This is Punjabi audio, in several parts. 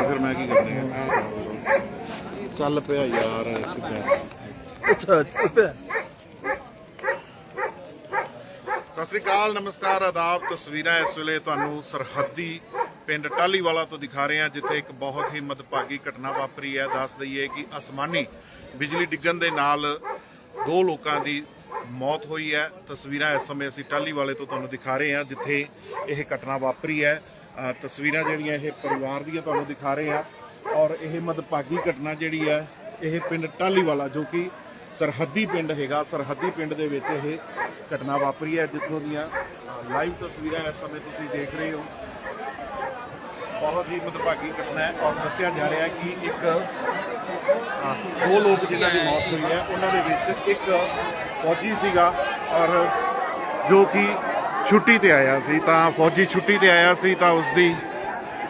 ਫਿਰ ਮੈਂ ਕੀ ਕਰਨੀ ਹੈ? ਮੈਂ। ਚੱਲ ਪਿਆ ਯਾਰ ਅੱਛਾ ਅੱਛਾ ਸਤਿ ਸ੍ਰੀ ਅਕਾਲ ਨਮਸਕਾਰ ਆਦਾਬ ਤਸਵੀਰਾਂ ਇਸ ਵੇਲੇ ਤੁਹਾਨੂੰ ਸਰਹੱਦੀ ਪਿੰਡ ਟਾਲੀਵਾਲਾ ਤੋਂ ਦਿਖਾ ਰਹੇ ਹਾਂ ਜਿੱਥੇ ਇੱਕ ਬਹੁਤ ਹੀ ਮਦਭਾਗੀ ਘਟਨਾ ਵਾਪਰੀ ਹੈ। ਦੱਸ ਦਈਏ ਕਿ ਅਸਮਾਨੀ ਬਿਜਲੀ ਡਿੱਗਣ ਦੇ ਨਾਲ ਦੋ ਲੋਕਾਂ ਦੀ ਮੌਤ ਹੋਈ ਹੈ। ਤਸਵੀਰਾਂ ਇਸ ਸਮੇਂ ਅਸੀਂ ਟਾਲੀਵਾਲੇ ਤੋਂ ਤੁਹਾਨੂੰ ਦਿਖਾ ਰਹੇ ਹਾਂ ਜਿੱਥੇ ਇਹ ਘਟਨਾ ਵਾਪਰੀ ਹੈ। ਤਸਵੀਰਾਂ ਜਿਹੜੀਆਂ ਇਹ ਪਰਿਵਾਰ ਦੀਆਂ ਤੁਹਾਨੂੰ ਦਿਖਾ ਰਹੇ ਆ ਔਰ ਇਹ ਮਦਭਾਗੀ ਘਟਨਾ ਜਿਹੜੀ ਹੈ, ਇਹ ਪਿੰਡ ਟਾਲੀਵਾਲਾ ਜੋ ਕਿ ਸਰਹੱਦੀ ਪਿੰਡ ਹੈਗਾ, ਸਰਹੱਦੀ ਪਿੰਡ ਦੇ ਵਿੱਚ ਇਹ ਘਟਨਾ ਵਾਪਰੀ ਹੈ, ਜਿੱਥੋਂ ਦੀਆਂ ਲਾਈਵ ਤਸਵੀਰਾਂ ਇਸ ਸਮੇਂ ਤੁਸੀਂ ਦੇਖ ਰਹੇ ਹੋ। ਬਹੁਤ ਹੀ ਮਦਭਾਗੀ ਘਟਨਾ ਹੈ ਔਰ ਦੱਸਿਆ ਜਾ ਰਿਹਾ ਹੈ ਕਿ ਇੱਕ ਦੋ ਲੋਕ ਜਿਨ੍ਹਾਂ ਦੀ ਮੌਤ ਹੋਈ ਹੈ, ਉਹਨਾਂ ਦੇ ਵਿੱਚ ਇੱਕ ਫੌਜੀ ਸੀਗਾ ਔਰ ਜੋ ਕਿ ਛੁੱਟੀ ਤੇ ਆਇਆ ਸੀ ਤਾਂ ਫੌਜੀ ਛੁੱਟੀ ਤੇ ਆਇਆ ਸੀ ਤਾਂ ਉਸ ਦੀ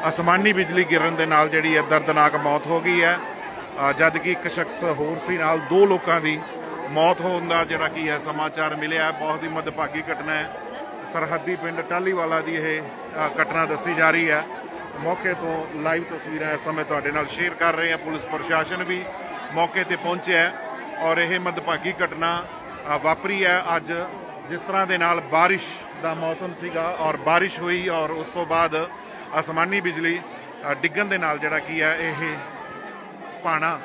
ਅਸਮਾਨੀ ਬਿਜਲੀ ਗਿਰਨ ਦੇ ਨਾਲ ਜਿਹੜੀ ਹੈ ਦਰਦਨਾਕ ਮੌਤ ਹੋ ਗਈ ਹੈ। ਅ, ਜਦ ਕਿ ਇੱਕ ਸ਼ਖਸ ਹੋਰ ਸੀ ਨਾਲ ਦੋ ਲੋਕਾਂ ਦੀ ਮੌਤ ਹੋਣ ਦਾ ਜਿਹੜਾ ਕੀ ਹੈ ਸਮਾਚਾਰ ਮਿਲਿਆ ਬਹੁਤ ਹੀ ਮਦਭਾਗੀ ਘਟਨਾ ਹੈ। ਸਰਹੱਦੀ ਪਿੰਡ ਟਾਲੀਵਾਲਾ ਦੀ ਇਹ ਘਟਨਾ ਦੱਸੀ ਜਾ ਰਹੀ ਹੈ। ਮੌਕੇ ਤੋਂ ਲਾਈਵ ਤਸਵੀਰਾਂ ਇਸ ਸਮੇਂ ਤੁਹਾਡੇ ਨਾਲ ਸ਼ੇਅਰ ਕਰ ਰਹੇ ਹਾਂ। ਪੁਲਿਸ ਪ੍ਰਸ਼ਾਸਨ ਵੀ ਮੌਕੇ ਤੇ ਪਹੁੰਚਿਆ ਹੈ ਔਰ ਇਹ ਮਦਭਾਗੀ ਘਟਨਾ ਵਾਪਰੀ ਹੈ। ਅੱਜ ਜਿਸ ਤਰ੍ਹਾਂ ਦੇ ਨਾਲ ਬਾਰਿਸ਼ ਦਾ ਮੌਸਮ ਸੀਗਾ ਔਰ ਬਾਰਿਸ਼ ਹੋਈ ਔਰ ਉਸ ਤੋਂ ਬਾਅਦ ਅਸਮਾਨੀ ਬਿਜਲੀ ਡਿੱਗਣ ਦੇ ਨਾਲ ਜਿਹੜਾ ਕੀ ਹੈ, ਇਹ ਪਾਣਾ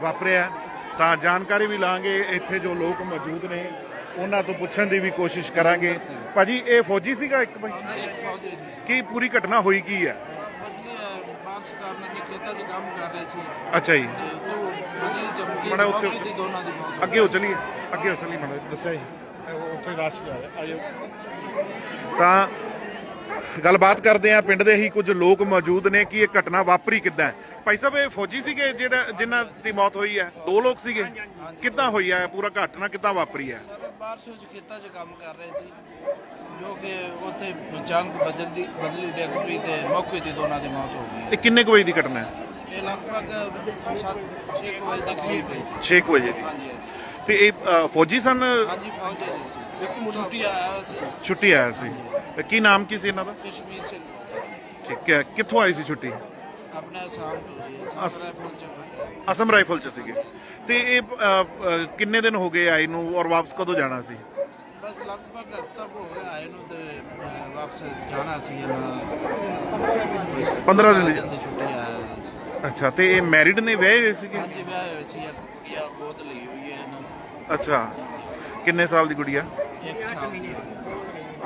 ਵਾਪਰਿਆ। ਤਾਂ ਜਾਣਕਾਰੀ ਵੀ ਲਾਂਗੇ ਇੱਥੇ ਜੋ ਲੋਕ ਮੌਜੂਦ ਨੇ, ਉਹਨਾਂ ਤੋਂ ਪੁੱਛਣ ਦੀ ਵੀ ਕੋਸ਼ਿਸ਼ ਕਰਾਂਗੇ। ਭਾਜੀ, ਇਹ ਫੌਜੀ ਸੀਗਾ ਇੱਕ ਭਾਈ ਕੀ ਪੂਰੀ ਘਟਨਾ ਹੋਈ ਕੀ ਹੈ? ਅੱਛਾ ਜੀ। ਤੇ ਉੱਥੇ- ਅੱਗੇ ਹੋ ਚਲੀਏ, ਅੱਗੇ ਹੋ ਚਲੀਏ। ਮੈਨੂੰ ਦੱਸਿਆ ਜੀ। ਉੱਥੇ ਰਸ਼ ਆਇਓ। ਤਾਂ ਗੱਲਬਾਤ ਕਰਦੇ ਆ ਪਿੰਡ ਦੇ ਹੀ ਕੁਝ ਲੋਕ ਮੌਜੂਦ ਨੇ ਕਿ ਇਹ ਘਟਨਾ ਵਾਪਰੀ ਕਿੱਦਾਂ ਭਾਈ ਸਾਹਿਬ ਇਹ ਫੌਜੀ ਸੀਗੇ ਜਿਹੜਾ ਜਿਨ੍ਹਾਂ ਦੀ ਮੌਤ ਹੋਈ ਹੈ? ਦੋ ਲੋਕ ਸੀਗੇ? ਕਿੱਦਾਂ ਹੋਈ ਹੈ? ਪੂਰਾ ਘਟਨਾ ਕਿੱਦਾਂ ਵਾਪਰੀ ਹੈ? ਸਰ ਬਾਰਿਸ਼ ਵਿੱਚ ਖੇਤਾਂ 'ਚ ਕੰਮ ਕਰ ਰਹੇ ਸੀ ਜੋ ਕਿ ਉੱਥੇ ਅਚਾਨਕ ਬਦਲਦੀ ਬਦਲੀ ਡਿੱਗ ਪਈ ਤੇ ਮੌਕੇ ਦੀ ਦੋਨਾਂ ਦੀ ਮੌਤ ਹੋ ਗਈ ਇਹ ਕਿੰਨੇ ਕੁ ਵਜੇ ਦੀ ਘਟਨਾ ਹੈ? ਇਹ ਲਗਭਗ 7-6 ਵਜੇ ਤੱਕ ਹੀ ਪਈ 6 ਵਜੇ ਦੀ। ਹਾਂਜੀ। ਤੇ ਇਹ ਅ, ਫੌਜੀ ਸਨ? ਹਾਂਜੀ ਪਹੁੰਚੇ ਜੀ ਸੀ ਇੱਕ ਛੁੱਟੀ ਆਇਆ ਹੋਇਆ ਸੀ। ਛੁੱਟੀ ਆਇਆ ਸੀ। ਤੇ ਕੀ ਨਾਮ ਕੀ ਸੀ ਇਹਨਾਂ ਦਾ? ਕਸ਼ਮੀਰ ਸਿੰਘ। ਠੀਕ ਹੈ। ਕਿੱਥੋਂ ਆਈ ਸੀ ਛੁੱਟੀ? ਆਪਣਾ ਸਾਮ ਤੋਂ ਜੀ ਅਸ- ਅਸਮ ਰਾਈਫਲ ਚ ਸੀਗੇ। ਤੇ ਇਹ ਅ, ਅ, ਕਿੰਨੇ ਦਿਨ ਹੋ ਗਏ ਆਏ ਨੂੰ ਔਰ ਵਾਪਸ ਕਦੋਂ ਜਾਣਾ ਸੀ? ਬਸ ਲਗਭਗ ਹਫ਼ਤਾ ਕੁ ਹੋ ਗਿਆ ਆਏ ਨੂੰ ਤੇ ਵਾਪਸ ਜਾਣਾ ਸੀ ਇਹਨਾਂ 15 ਦਿਨ ਦੀ ਛੁੱਟੀ ਆਇਆ ਸੀ। ਅੱਛਾ ਤੇ ਇਹ ਮੈਰਿਡ ਨੇ ਵਿਆਹੇ ਹੋਏ ਸੀਗੇ? ਹਾਂਜੀ ਵਿਆਹ ਹੋਇਆ ਸੀ। ਕੁੜੀਆ ਬਹੁਤ ਲਈ ਹੋਈ ਅੱਛਾ। ਕਿੰਨੇ ਸਾਲ ਦੀ ਗੁੜੀਆ? ਇੱਕ ਸਾਲ ਦੀ।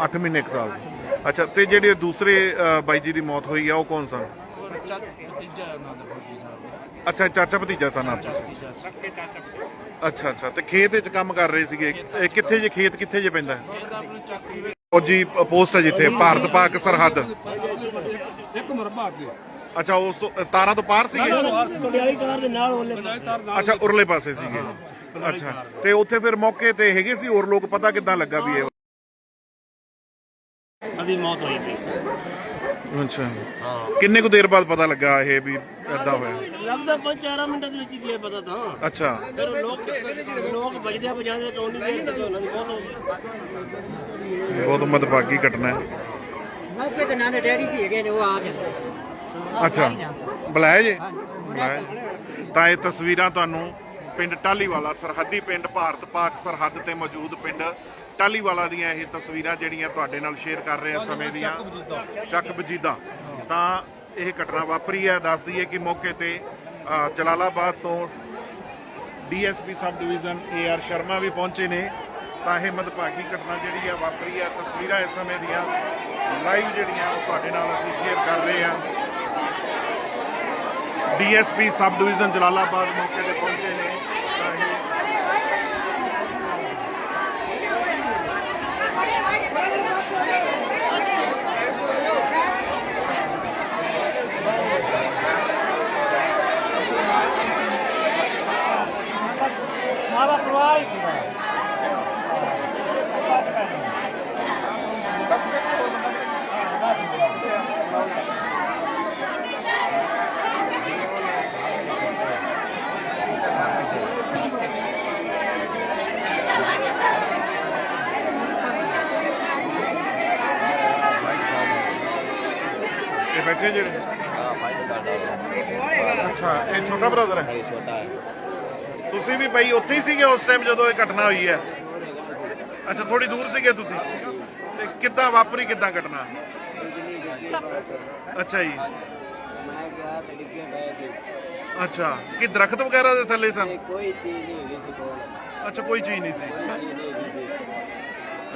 8 ਮਹੀਨੇ 1 ਸਾਲ ਦੀ। ਅੱਛਾ ਤੇ ਜਿਹੜੇ ਦੂਸਰੇ ਅ, ਬਾਈ ਜੀ ਦੀ ਮੌਤ ਹੋਈ ਆ ਉਹ ਕੌਣ ਸਨ? ਔਰ ਚੱਕ ਭਤੀਜਾ ਹੈ ਉਹਨਾਂ ਦਾ ਫੌਜੀ ਸਾਹਿਬ ਦਾ ਅੱਛਾ ਚਾਚਾ ਭਤੀਜਾ ਸਨ ਆਪ ਚਾਚਾ। ਅੱਛਾ ਅੱਛਾ ਤੇ ਖੇਤ ਵਿੱਚ ਕੰਮ ਕਰ ਰਹੇ ਸੀਗੇ। ਇਹ ਕਿੱਥੇ ਜੇ ਖੇਤ ਕਿੱਥੇ ਜੇ ਪੈਂਦਾ? ਇਹ ਤਾਂ ਆਪਣੀ ਵਿੱਚ ਫੌਜੀ ਪੋਸਟ ਹੈ ਜਿੱਥੇ ਭਾਰਤ ਪਾਕ ਸਰਹੱਦ। ਇੱਕ ਮਰਬਾ ਅੱਗੇ। ਅੱਛਾ ਉਸ ਤੋਂ ਤਾਰਾਂ ਤੋਂ ਪਾਰ ਸੀਗੇ? ਕੰਡਿਆਲੀ ਕਾਰ ਦੇ ਨਾਲ ਉਹਲੇ ਅੱਛਾ ਉਰਲੇ ਪਾਸੇ ਸੀਗੇ। ਅੱਛਾ। ਤੇ ਉੱਥੇ ਫਿਰ ਮੌਕੇ ਤੇ ਹੈਗੇ ਸੀ? ਹੋਰ ਲੋਕ ਪਤਾ ਕਿੱਦਾਂ ਲੱਗਾ ਵੀ ਇਹ? ਅਦੀ ਮੌਤ ਹੋਈ ਪਈ ਅੱਛਾ। ਕਿੰਨੇ ਕੁ ਦੇਰ ਬਾਅਦ ਪਤਾ ਲੱਗਾ ਇਹ ਵੀ ਏਦਾਂ ਹੋਇਆ? ਲੱਗਦਾ ਪੰਜ ਚਾਰਾਂ ਮਿੰਟਾਂ ਦੇ ਵਿੱਚ ਹੀ ਕੀ ਪਤਾ ਤਾਂ। ਅੱਛਾ। ਫਿਰ ਲੋਕ ਲੋਕ ਵੱਜਦੇ ਵਜਾਦੇ ਤੋਂ ਨਹੀਂ ਉਹਨਾਂ ਦੀ ਮੌਤ ਹੋ ਗਈ। ਬਹੁਤ ਮਦਭਾਗੀ ਘਟਨਾ ਹੈ। ਮੌਕੇ ਤੇ ਨਾਨੇ ਡੈਡੀ ਜੀ ਹੈਗੇ ਨੇ ਉਹ ਆ ਜਾਂਦੇ ਅੱਛਾ। ਬੁਲਾਇਆ ਜੇ? ਬੁਲਾਇਆ। ਤਾਂ ਇਹ ਤਸਵੀਰਾਂ ਤੁਹਾਨੂੰ ਪਿੰਡ ਟਾਲੀਵਾਲਾ ਸਰਹੱਦੀ ਪਿੰਡ ਭਾਰਤ ਪਾਕ ਸਰਹੱਦ ਤੇ ਮੌਜੂਦ ਪਿੰਡ ਟਾਲੀਵਾਲਾ ਦੀਆਂ ਇਹ ਤਸਵੀਰਾਂ ਜਿਹੜੀਆਂ ਤੁਹਾਡੇ ਨਾਲ ਸ਼ੇਅਰ ਕਰ ਰਹੇ ਹਾਂ ਸਮੇਂ ਦੀਆਂ। ਚੱਕ ਬਜੀਦਾ ਤਾਂ ਇਹ ਘਟਨਾ ਵਾਪਰੀ ਹੈ। ਦੱਸ ਦਈਏ ਕਿ ਮੌਕੇ ਤੇ ਜਲਾਲਾਬਾਦ ਤੋਂ DSP sub division AR Sharma ਵੀ ਪਹੁੰਚੇ ਨੇ। ਤਾਂ ਇਹ ਮਦਭਾਗੀ ਘਟਨਾ ਜਿਹੜੀ ਆ ਵਾਪਰੀ ਆ। ਤਸਵੀਰਾਂ ਇਸ ਸਮੇਂ ਦੀਆਂ ਲਾਈਵ ਜਿਹੜੀਆਂ ਉਹ ਤੁਹਾਡੇ ਨਾਲ ਅਸੀਂ ਸ਼ੇਅਰ ਕਰ ਰਹੇ ਹਾਂ। ਡੀਐਸਪੀ ਸਬ ਡਿਵੀਜ਼ਨ ਜਲਾਲਾਬਾਦ ਮੌਕੇ ਤੇ ਪਹੁੰਚੇ ਨੇ। ਬੈਠੇ ਜਿਹੜੇ? ਅੱਛਾ, ਇਹ ਛੋਟਾ ਬ੍ਰਦਰ ਹੈ? ਇਹ ਛੋਟਾ ਹੈ ਤੁਸੀਂ ਵੀ ਬਈ ਉੱਥੇ ਹੀ ਸੀਗੇ ਉਸ ਟਾਈਮ ਜਦੋਂ ਇਹ ਘਟਨਾ ਹੋਈ ਹੈ? ਅੱਛਾ ਥੋੜੀ ਦੂਰ ਸੀਗੇ ਤੁਸੀਂ? ਤੇ ਕਿੱਦਾਂ, ਵਾਪਰੀ ਕਿੱਦਾਂ ਘਟਨਾ? ਅੱਛਾ ਜੀ। ਮੈਂ ਗਿਆ ਤੇ ਡਿੱਗੇ ਪਏ ਸੀ ਅੱਛਾ, ਕਿ ਦਰਖਤ ਵਗੈਰਾ ਦੇ ਥੱਲੇ ਸਨ? ਕੋਈ ਚੀਜ਼ ਨਹੀਂ ਹੈਗੀ ਸੀ ਕੋਲ ਅੱਛਾ, ਕੋਈ ਚੀਜ਼ ਨਹੀਂ ਸੀ। ਸੀ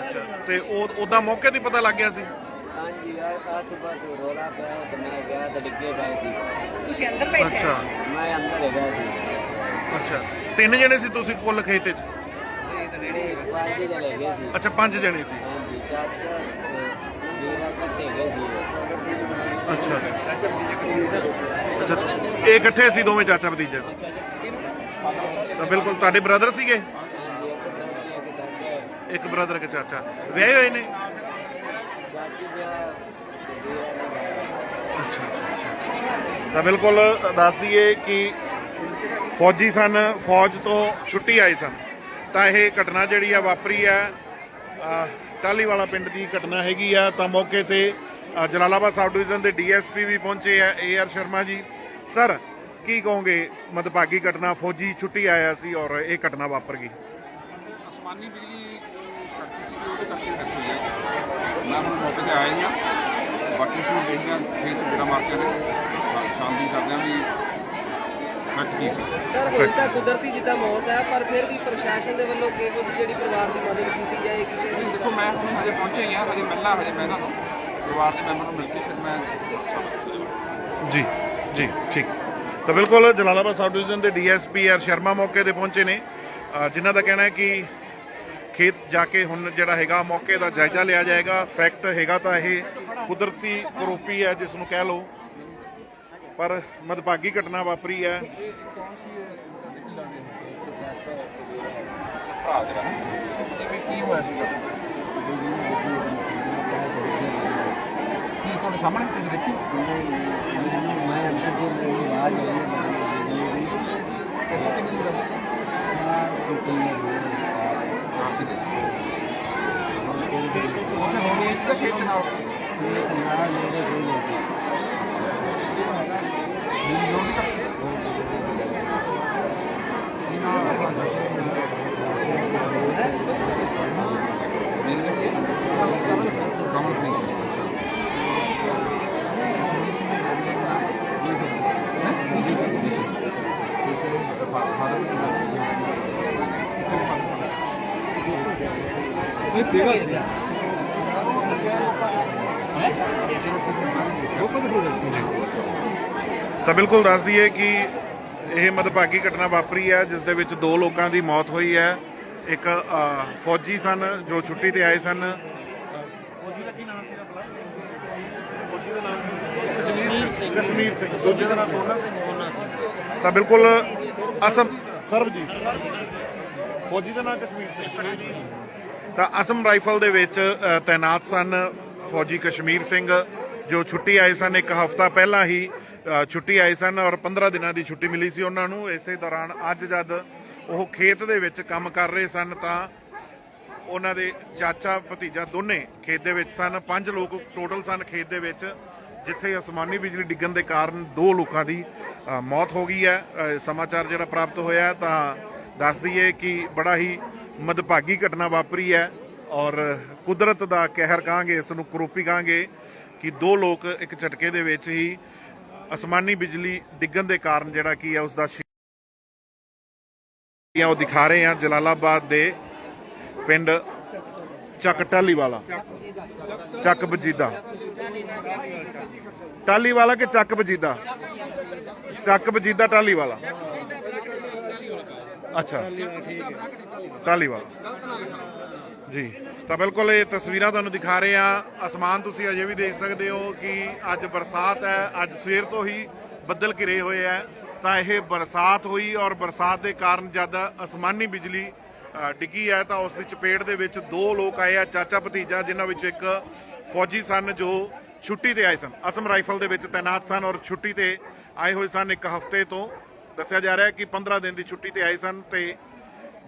ਅੱਛਾ, ਤੇ ਉਹ ਉਹਦਾ ਮੌਕੇ ਤੇ ਪਤਾ ਲੱਗ ਗਿਆ ਸੀ? ਹਾਂਜੀ ਯਾਰ ਆ ਸੁਬਹ ਤੋਂ ਰੋਲਾ ਪਿਆ ਤੇ ਮੈਂ ਗਿਆ ਤੇ ਡਿੱਗੇ ਪਏ ਸੀ। ਤੁਸੀਂ ਅੰਦਰ ਬੈਠੇ ਅੱਛਾ। ਮੈਂ ਅੰਦਰ ਹੈਗਾ ਸੀ। ਅੱਛਾ। ਤਿੰਨ ਜਣੇ ਸੀ ਤੁਸੀਂ ਕੁੱਲ ਖੇਤ 'ਚ? ਜਿਹੜੇ ਪਾਜੀ ਸੀ। ਅੱਛਾ ਪੰਜ ਜਣੇ ਸੀ। ਹਾਂਜੀ ਚਾਚਾ ਤੇ ਮੇਰਾ ਕੱਟੇ ਗਏ ਸੀ। ਅੱਛਾ। ਅੱਛਾ ਇਹ ਇਕੱਠੇ ਸੀ ਦੋਵੇਂ ਚਾਚਾ ਭਤੀਜੇ? ਤਾਂ ਬਿਲਕੁਲ ਤੁਹਾਡੇ ਬ੍ਰਦਰ ਸੀਗੇ? ਹਾਂਜੀ ਇੱਕ ਬਰਾਬਰ ਇੱਕ ਚਾਚਾ। ਇੱਕ ਬ੍ਰਦਰ ਇੱਕ ਚਾਚਾ। ਵਿਆਹੇ ਹੋਏ ਨੇ? ਚਾਚੀ ਦਾ ਤੇ ਵੀਰਾ ਅੱਛਾ ਅੱਛਾ ਅੱਛਾ ਤਾਂ ਬਿਲਕੁਲ ਦੱਸ ਦਈਏ ਕਿ ਫੌਜੀ ਸਨ ਫੌਜ ਤੋਂ ਛੁੱਟੀ ਆਏ ਸਨ। ਤਾਂ ਇਹ ਘਟਨਾ ਜਿਹੜੀ ਆ ਵਾਪਰੀ ਆ ਅਹ, ਟਾਹਲੀਵਾਲਾ ਪਿੰਡ ਦੀ ਘਟਨਾ ਹੈਗੀ ਆ। ਤਾਂ ਮੌਕੇ ਤੇ ਜਲਾਲਾਬਾਦ ਸਬ ਡਿਵੀਜ਼ਨ ਦੇ ਡੀਐਸਪੀ ਵੀ ਪਹੁੰਚੇ ਆ A R Sharma ji. Sir ਕੀ ਕਹੋਗੇ ਮਦਭਾਗੀ ਘਟਨਾ ਫੌਜੀ ਛੁੱਟੀ ਆਇਆ ਸੀ ਔਰ ਇਹ ਘਟਨਾ ਵਾਪਰ ਗਈ? ਅਸਮਾਨੀ ਬਿਜਲੀ ਫੈਕਟਰੀ ਸੀ ਉਹਦੇ ਕਰਕੇ ਰੱਖੀ ਹੈ। ਮੈਂ ਹੁਣ ਮੌਕੇ ਤੇ ਆਇਆ ਹਾਂ ਬਾਕੀ ਅਸੀਂ ਦੇਖਦੇ ਹਾਂ ਖੇਤ ਚ ਮਾਰ ਕੇ ਨੇ। ਸ਼ਾਮ ਦੀ ਕਰਦੇ ਹਾਂ ਵੀ ਫੈਕਟ ਕੀ ਸੀ। ਸਰ ਹੁਣ ਤਾਂ ਕੁਦਰਤੀ ਜਿੱਦਾਂ ਮੌਤ ਹੈ ਪਰ ਫਿਰ ਵੀ ਪ੍ਰਸ਼ਾਸਨ ਦੇ ਵੱਲੋਂ ਕਿਹੋ ਜਿਹੀ ਜਿਹੜੀ ਪਰਿਵਾਰ ਦੀ ਮਦਦ ਕੀਤੀ ਜਾਏਗੀ ਕਿ ਨਹੀਂ ਦੇਖੋ ਮੈਂ ਹੁਣ ਹਜੇ ਪਹੁੰਚਿਆ ਹੀ ਹਾਂ ਹਜੇ ਮਿਲਣਾ ਹਜੇ ਮੈਂ ਤੁਹਾਨੂੰ ਪਰਿਵਾਰ ਦੇ ਮੈਂਬਰ ਨੂੰ ਮਿਲ ਕੇ ਫਿਰ ਮੈਂ ਜੀ ਜੀ ਠੀਕ। ਤਾਂ ਬਿਲਕੁਲ ਜਲਾਲਾਬਾਦ ਸਬ ਡਿਵੀਜ਼ਨ ਦੇ ਡੀਐਸਪੀ ਆਰ ਸ਼ਰਮਾ ਮੌਕੇ ਤੇ ਪਹੁੰਚੇ ਨੇ। ਅ, ਜਿਨ੍ਹਾਂ ਦਾ ਕਹਿਣਾ ਹੈ ਕਿ ਖੇਤ ਜਾ ਕੇ ਹੁਣ ਜਿਹੜਾ ਹੈਗਾ ਮੌਕੇ ਦਾ ਜਾਇਜ਼ਾ ਲਿਆ ਜਾਏਗਾ। ਫੈਕਟ ਹੈਗਾ ਤਾਂ ਇਹ ਕੁਦਰਤੀ ਕਰੋਪੀ ਹੈ ਜਿਸ ਨੂੰ ਕਹਿ ਲਓ। ਪਰ ਮਦਭਾਗੀ ਘਟਨਾ ਵਾਪਰੀ ਹੈ। ਭਰਾ ਦੇ ਨਾਲ ਤੇ ਕੀ ਹੋਇਆ ਸੀਗਾ ਕੀ ਤੁਹਾਡੇ ਸਾਹਮਣੇ ਤੁਸੀਂ ਦੇਖੀ ਮੈਂ ਅੰਦਰ ਦੀ ਮੇਰੀ ਆਵਾਜ਼ ਆਈ ਇੱਥੋਂ ਕਿੰਨੀ ਦੂਰ ਹੈ ਆਪ ਹੀ ਦੇ ਉੱਥੇ ਹੋਣੀ ਇਸ ਦਾ ਖੇਤ ਨਾਲ ਮੇਰੀ ਲੋੜ ਨਹੀਂ ਕਰਦੀ ਕੀ ਨਾਮ ਹੈ ਆਪਣਾ ਮੇਰੇ ਦੇ ਕਮਲ ਤਾਂ ਬਿਲਕੁਲ ਦੱਸ ਦਈਏ ਕਿ ਇਹ ਮਦਭਾਗੀ ਘਟਨਾ ਵਾਪਰੀ ਹੈ ਜਿਸ ਦੇ ਵਿੱਚ ਦੋ ਲੋਕਾਂ ਦੀ ਮੌਤ ਹੋਈ ਹੈ। ਇੱਕ ਫੌਜੀ ਸਨ ਜੋ ਛੁੱਟੀ ਤੇ ਆਏ ਸਨ। ਫੌਜੀ ਦਾ ਕੀ ਨਾਮ ਸੀ ਆਪਣਾ ਫੌਜੀ ਦਾ ਨਾਮ ਕਸ਼ਮੀਰ ਸਿੰਘ। ਕਸ਼ਮੀਰ ਸਿੰਘ। ਦੂਜੇ ਦਾ ਨਾਮ ਸੋਨਾ ਸਿੰਘ। ਤਾਂ ਬਿਲਕੁਲ ਅਸਮ ਸਰਬਜੀਤ। ਫੌਜੀ ਦਾ ਨਾਮ ਕਸ਼ਮੀਰ ਸਿੰਘ। ਤਾਂ ਅਸਮ ਰਾਈਫਲ ਦੇ ਵਿੱਚ ਤਾਇਨਾਤ ਸਨ ਫੌਜੀ ਕਸ਼ਮੀਰ ਸਿੰਘ, ਜੋ ਛੁੱਟੀ ਆਏ ਸਨ ਇੱਕ ਹਫ਼ਤਾ ਪਹਿਲਾਂ ਹੀ ਛੁੱਟੀ ਆਏ ਸਨ ਔਰ 15 ਦਿਨਾਂ ਦੀ ਛੁੱਟੀ ਮਿਲੀ ਸੀ ਉਹਨਾਂ ਨੂੰ। ਇਸੇ ਦੌਰਾਨ ਅੱਜ ਜਦ ਉਹ ਖੇਤ ਦੇ ਵਿੱਚ ਕੰਮ ਕਰ ਰਹੇ ਸਨ ਤਾਂ ਉਹਨਾਂ ਦੇ ਚਾਚਾ ਭਤੀਜਾ ਦੋਨੇ ਖੇਤ ਦੇ ਵਿੱਚ ਸਨ। ਪੰਜ ਲੋਕ ਟੋਟਲ ਸਨ ਖੇਤ ਦੇ ਵਿੱਚ, ਜਿੱਥੇ ਅਸਮਾਨੀ ਬਿਜਲੀ ਡਿੱਗਣ ਦੇ ਕਾਰਨ ਦੋ ਲੋਕਾਂ ਦੀ ਮੌਤ ਹੋ ਗਈ ਹੈ। ਸਮਾਚਾਰ ਜਿਹੜਾ ਪ੍ਰਾਪਤ ਹੋਇਆ ਤਾਂ ਦੱਸ ਦਈਏ ਕਿ ਬੜਾ ਹੀ ਮਦਭਾਗੀ ਘਟਨਾ ਵਾਪਰੀ ਹੈ ਔਰ ਕੁਦਰਤ ਦਾ ਕਹਿਰ ਕਹਾਂਗੇ, ਇਸ ਨੂੰ ਕਰੋਪੀ ਕਹਾਂਗੇ ਕਿ ਦੋ ਲੋਕ ਇੱਕ ਝਟਕੇ ਦੇ ਵਿੱਚ ਹੀ ਅਸਮਾਨੀ ਬਿਜਲੀ ਡਿੱਗਣ ਦੇ ਕਾਰਨ ਜਿਹੜਾ ਕੀ ਹੈ ਉਸ ਦਾ ਉਹ ਦਿਖਾ ਰਹੇ ਆ ਜਲਾਲਾਬਾਦ ਦੇ ਪਿੰਡ ਚੱਕ ਟਾਲੀ ਵਾਲਾ ਚੱਕ ਬਜੀਦਾ ਟਾਲੀ ਵਾਲਾ ਕਿ ਚੱਕ ਬਜੀਦਾ ਚੱਕ ਬਜੀਦਾ ਟਾਲੀ ਵਾਲਾ ਅੱਛਾ। ਟਾਲੀ ਜੀ। ਤਾਂ ਬਿਲਕੁਲ ਇਹ ਤਸਵੀਰਾਂ ਤੁਹਾਨੂੰ ਦਿਖਾ ਰਹੇ ਆ ਅਸਮਾਨ ਤੁਸੀਂ ਅਜੇ ਵੀ ਦੇਖ ਸਕਦੇ ਹੋ ਕਿ ਅੱਜ ਬਰਸਾਤ ਹੈ। ਅੱਜ ਸਵੇਰ ਤੋਂ ਹੀ ਬੱਦਲ ਘਿਰੇ ਹੋਏ ਆ ਤਾਂ ਇਹ ਬਰਸਾਤ ਹੋਈ ਔਰ ਬਰਸਾਤ ਦੇ ਕਾਰਨ ਜਦ ਅਸਮਾਨੀ ਬਿਜਲੀ ਡਿੱਗੀ ਹੈ ਤਾਂ ਉਸ ਦੀ ਚਪੇਟ ਦੇ ਵਿੱਚ ਦੋ ਲੋਕ ਆਏ ਆ, ਚਾਚਾ ਭਤੀਜਾ, ਜਿਨ੍ਹਾਂ ਵਿੱਚ ਇੱਕ ਫੌਜੀ ਸਨ ਜੋ ਛੁੱਟੀ ਤੇ ਆਏ ਸਨ। ਅਸਮ ਰਾਈਫਲ ਦੇ ਵਿੱਚ ਤਾਇਨਾਤ ਸਨ ਔਰ ਛੁੱਟੀ ਤੇ ਆਏ ਹੋਏ ਸਨ ਇੱਕ ਹਫ਼ਤੇ ਤੋਂ। ਦੱਸਿਆ ਜਾ ਰਿਹਾ ਹੈ ਕਿ 15 ਦਿਨ ਦੀ ਛੁੱਟੀ ਤੇ ਆਏ ਸਨ ਤੇ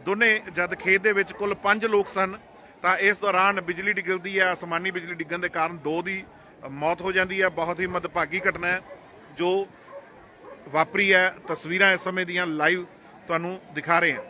ਦੋਨੇ ਜਦ ਖੇਤ ਦੇ ਵਿੱਚ ਕੁੱਲ 5 ਲੋਕ ਸਨ, ਤਾਂ ਇਸ ਦੌਰਾਨ ਬਿਜਲੀ ਡਿੱਗਦੀ ਹੈ ਅਸਮਾਨੀ ਬਿਜਲੀ ਡਿੱਗਣ ਦੇ ਕਾਰਨ ਦੋ ਦੀ ਮੌਤ ਹੋ ਜਾਂਦੀ ਹੈ ਬਹੁਤ ਹੀ ਮਦਭਾਗੀ ਘਟਨਾ ਹੈ, ਜੋ ਵਾਪਰੀ ਹੈ ਤਸਵੀਰਾਂ ਇਸ ਸਮੇਂ ਦੀਆਂ ਲਾਈਵ ਤੁਹਾਨੂੰ ਦਿਖਾ ਰਹੇ ਹਾਂ।